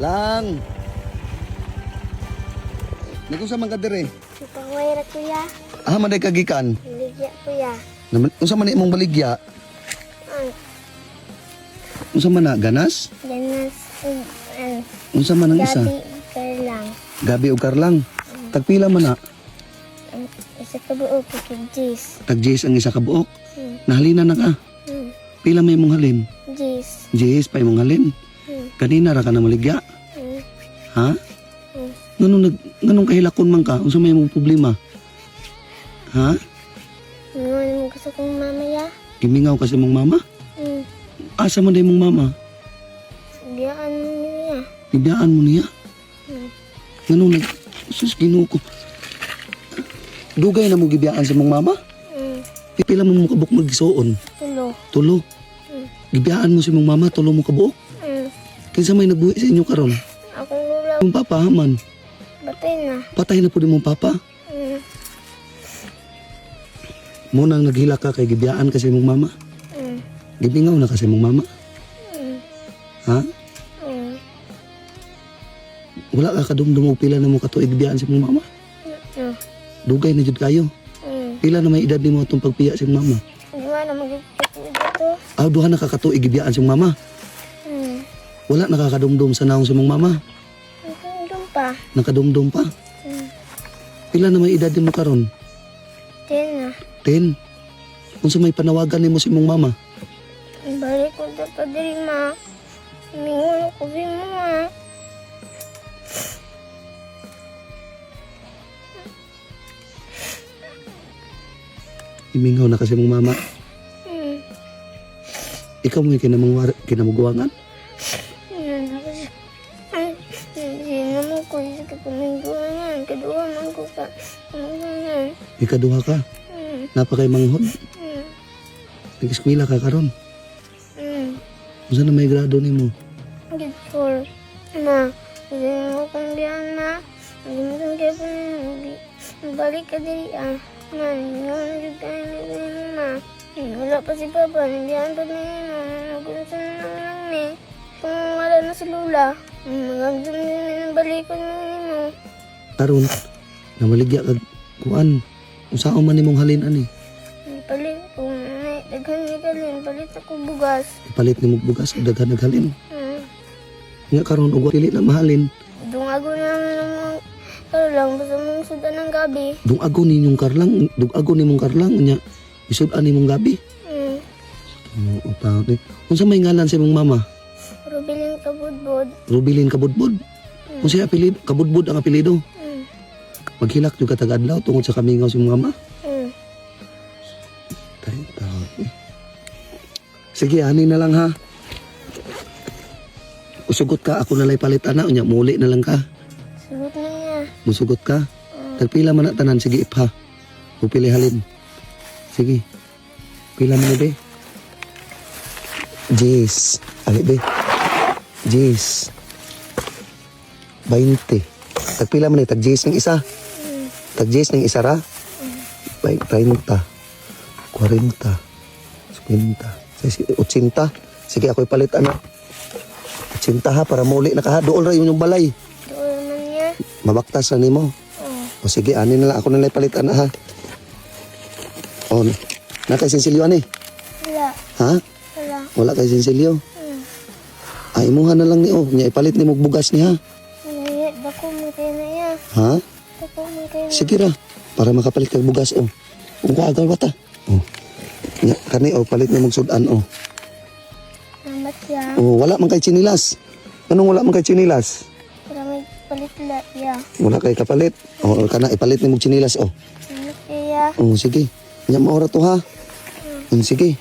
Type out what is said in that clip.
Lang. Nako sa ka dire. Ipangwira kuya. Ah, maday kagikan. Ligya kuya. Naman unsa man imong baligya? Ang Unsa man na ganas? ganas ug ang Unsa man ang isa? gabi ka lang. Gabi ug karlang. Tagpila man na. Ang isa ka buo ko kay Jis. Tag J's ang isa ka buok. Hmm. Nahalina na ka. Hmm. Pila may imong halin? Jis. J's pa imong halin. Hmm. Kanina ra ka na maligya. Ha? Hmm. Nganong nag nganong kahilakon man ka? Unsa may imong problema? Ha? Ngayon mo gusto kong mamaya. Gimingaw kasi mong mama? Hmm. Asa man day mong mama? Biyaan mo niya. Ibiyaan mo niya. Hmm. Nganong nag sus Ginoo ko. Dugay na mo gibiyaan sa mong mama? Hmm. Pipila mo mo kabuk magsuon. Tulo. Tulo. Hmm. Gibiyaan mo si mong mama, tulo mo kabuok. Hmm. Kinsa may nagbuhi sa inyo karon? Yung papa haman. Batay na. Patay na po di mong papa. Hmm. Mo nang naghila ka kay gibiyaan kasi mong mama. Hmm. Gibingaw na kasi mong mama. Hmm. Ha? Hmm. Wala ka kadumdum o pila na mo katuig biyaan si mong mama. Hmm. Dugay na jud kayo. Hmm. Pila na may edad nimo atong pagpiya si mong mama. Diba na magigit mo dito? Ah, duha na ka katuig gibiyaan si mong mama. Hmm. Wala nakakadumdum sa naong si mong mama. Doon pa. Nakadumdum pa. Hmm. Pila na may edad nimo karon? Ten na. Ten. Unsa may panawagan nimo si mong mama? Balik ko sa padri ma. Mingon ko si mama. Imingaw na kasi mong mama. Hmm. Ikaw mo yung kinamang ko isa ka kumingguan. Kadua man ko ka. Kumingguan. Ikaduha ka. Hmm. Napakay manghod. Hmm. Nag-eskwela ka karon. Hmm. Unsa na may grado nimo? Good for. Ma, hindi mo kong biyan na. Hindi mo kong kaya pa Balik ka diri ah. Ma, hindi mo kayo ni Gani, ma. Wala pa si Papa, nandiyan pa na yun. Nagulisan na lang ni. Kung wala na si Lula, magagdam din ng balikon mo ni mo. Karon namaligya kag kuan. Unsa man nimong halin ani? Palit ko, nanay, daghan ni Kalin, palit ako bugas. Ipalit nimo bugas ug daghan naghalin. Hmm. Nga karon ug dili na mahalin. Dungago na lang mga karolang, basta mong sudan ng gabi. Dungago ninyong karlang, dungago nimong karlang nya. Isud-an nimong gabi. Hmm. Taon ni. Unsa may ngalan sa imong mama? Rubilin kabudbod. Rubilin Kabudbud. Hmm. Unsa apelyido? Kabudbud ang apelyido. Maghilak jud ka taga-adlaw tungod sa kamingaw si mama. Hmm. Tayo. Sige, ani na lang ha. Usugot ka, ako nalay palit ana, unya muli na lang ka. Sugot na niya. Musugot ka. Hmm. Tagpila man na tanan, sige ipha. Upili halin. Sige. Pila mo na be. Jis. Ali be. Jis. 20. Tagpila man ni tag Jis ng isa. Hmm. Tag Jis ng isa ra. Bay 30. 40. 50. 80. Sige ako ipalit ana. 80 ha para mauli na ka ha. Dool ra yun yung balay. Doon naman niya. Mabaktas na nimo. Oh. O sige, ani na lang. Ako na lang palitan na ha. O, na kay Sinsilyo ani. Wala. Ha? Wala. Wala kay Sinsilyo. Hmm. Ay, imuha na lang ni o. Nya ipalit ni mo bugas niya. Dako mo kayo na iya. Ha? Sige ra. Para makapalit kag bugas o. Kung kuagal bata. O. Nya, kani o, palit ni mo sudan o. Salamat ya. O, wala man kay chinilas. Anong wala man kay chinilas? Para may palit la ya. Wala kay kapalit. O, kana ipalit ni mo chinilas o. Salamat kaya. O, sige. Nya maora to ha. Mm, sige.